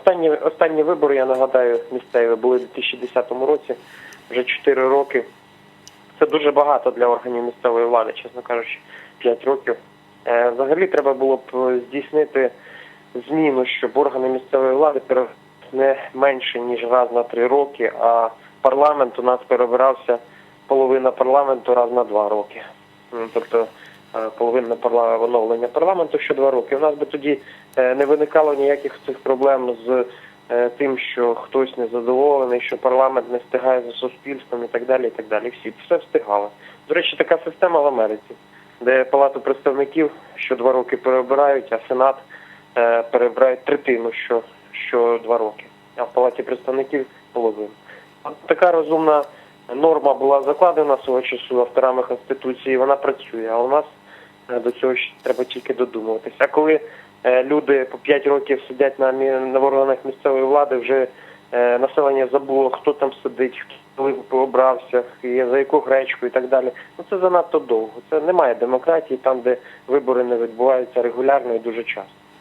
Останні, останні вибори, я нагадаю, місцеві були у 2010 році, вже 4 роки. Це дуже багато для органів місцевої влади, чесно кажучи, 5 років. Е, Взагалі треба було б е, здійснити зміну, щоб органи місцевої влади не менше, ніж раз на 3 роки, а парламент у нас перебирався половина парламенту раз на 2 роки. Тобто е, половина парла... оновлення парламенту що 2 роки. У нас би тоді е, не виникало ніяких цих проблем з е, тим, що хтось незадоволений, що парламент не встигає за суспільством і так далі. і так далі. Всі все встигали. До речі, така система в Америці, де Палату представників що два роки переобирають, а Сенат перебирають третину що, що два роки, а в Палаті представників половину. Така розумна норма була закладена свого часу авторами Конституції, вона працює, а у нас до цього ще треба тільки додумуватися. А коли е, люди по 5 років сидять на, на органах місцевої влади, вже е, населення забуло, хто там сидить, хто коли обрався, за яку гречку і так далі. Ну це занадто довго. Це немає демократії там, де вибори не відбуваються регулярно і дуже часто.